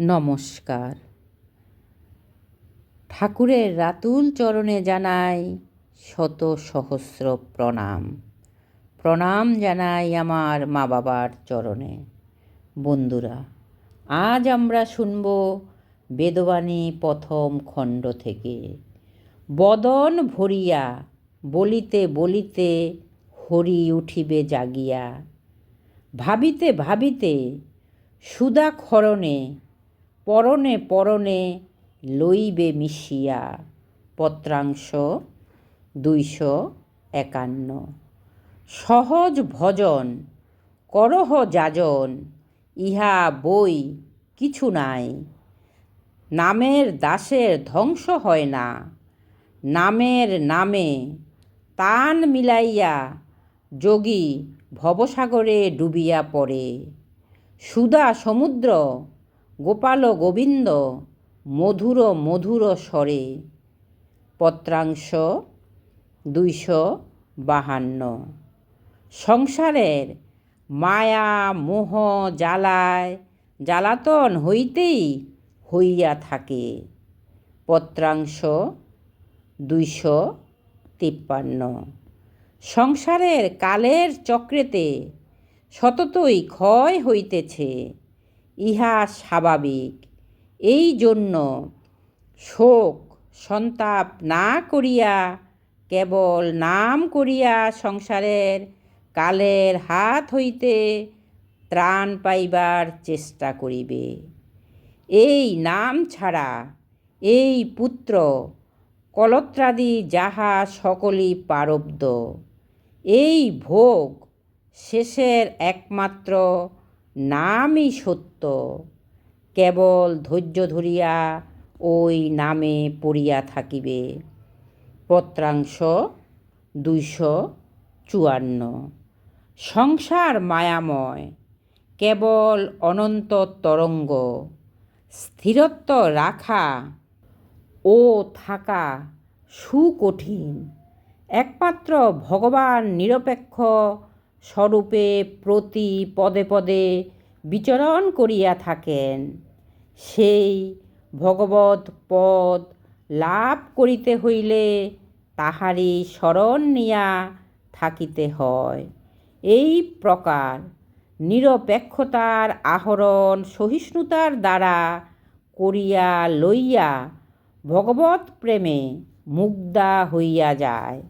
নমস্কার। ঠাকুরের রাতুল চরণে জানাই শত সহস্র প্রণাম। প্রণাম জানাই আমার মা বাবার চরণে। বন্ধুরা, আজ আমরা শুনব বেদবাণী প্রথম খণ্ড থেকে। বদন ভরিয়া, বলিতে বলিতে হরি উঠিবে জাগিয়া। ভাবিতে ভাবিতে সুদা ক্ষরণে পরনে পরনে লইবে মিশিয়া, পত্রাংশ দুইশো একান্ন। সহজ ভজন, করহ যাজন, ইহা বই কিছু নাই। নামের দাসের ধ্বংস হয় না। নামের নামে তান মিলাইয়া যোগী ভবসাগরে ডুবিয়া পড়ে। সুধা সমুদ্র গোপাল গোবিন্দ, মধুর মধুর স্বরে। পত্রাংশ দুইশো বাহান্ন। সংসারের মায়া মোহ জ্বালায়, জ্বালাতন হইতেই হইয়া থাকে। পত্রাংশ দুইশো তিপ্পান্ন। সংসারের কালের চক্রেতে সততই ক্ষয় হইতেছে। ইহা স্বাভাবিক। এই জন্য শোক, সন্তাপ না করিয়া, কেবল নাম করিয়া সংসারের কালের হাত হইতে ত্রাণ পাইবার চেষ্টা করিবে। এই নাম ছাড়া এই পুত্র কলত্রাদি যাহা সকলই পারব্ধ, এই ভোগ শেষের একমাত্র নামই সত্য। কেবল ধৈর্য ধরিয়া ওই নামে পড়িয়া থাকিবে। পত্রাংশ দুইশো চুয়ান্ন। সংসার মায়াময়, কেবল অনন্ত তরঙ্গ। স্থিরত্ব রাখা ও থাকা সুকঠিন। একমাত্র ভগবান নিরপেক্ষ স্বরূপে প্রতি পদে পদে বিচরণ করিয়া থাকেন। সেই ভগবত পদ লাভ করিতে হইলে তাহারই স্মরণ নিয়া থাকিতে হয়। এই প্রকার নিরপেক্ষতার আহরণ সহিষ্ণুতার দ্বারা করিয়া লইয়া ভগবত প্রেমে মুগ্ধা হইয়া যায়।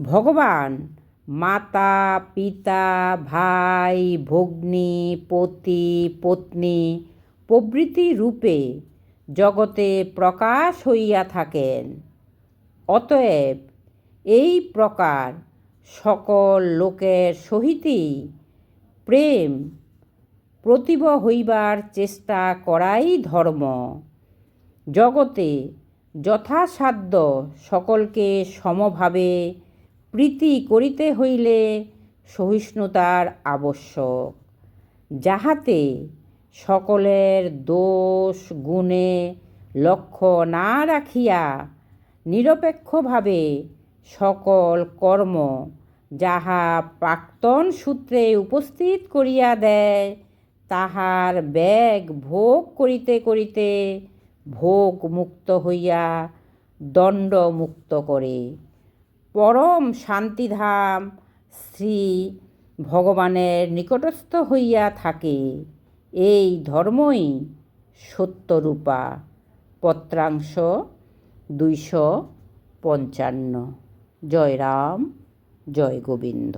ভগবান মাতা, পিতা, ভাই, ভগ্নী, পতি, পত্নী প্রভৃতি রূপে জগতে প্রকাশ হইয়া থাকেন। অতএব এই প্রকার সকল লোকের সহিতই প্রেম প্রতিভ হইবার চেষ্টা করাই ধর্ম। জগতে যথাসাধ্য সকলকে সমভাবে প্রীতি করিতে হইলে সহিষ্ণুতার আবশ্যক। যাহাতে সকলের দোষ, গুণে লক্ষ্য না রাখিয়া নিরপেক্ষভাবে সকল কর্ম যাহা প্রাক্তন সূত্রে উপস্থিত করিয়া দেয়, তাহার ব্যাগ ভোগ করিতে করিতে ভোগ মুক্ত হইয়া দণ্ড মুক্ত করে। পরম শান্তিধাম শ্রী ভগবানের নিকটস্থ হইয়া থাকে। এই ধর্মই সত্যরূপা। পত্রাংশ দুইশো পঞ্চান্ন। জয় রাম, জয় গোবিন্দ।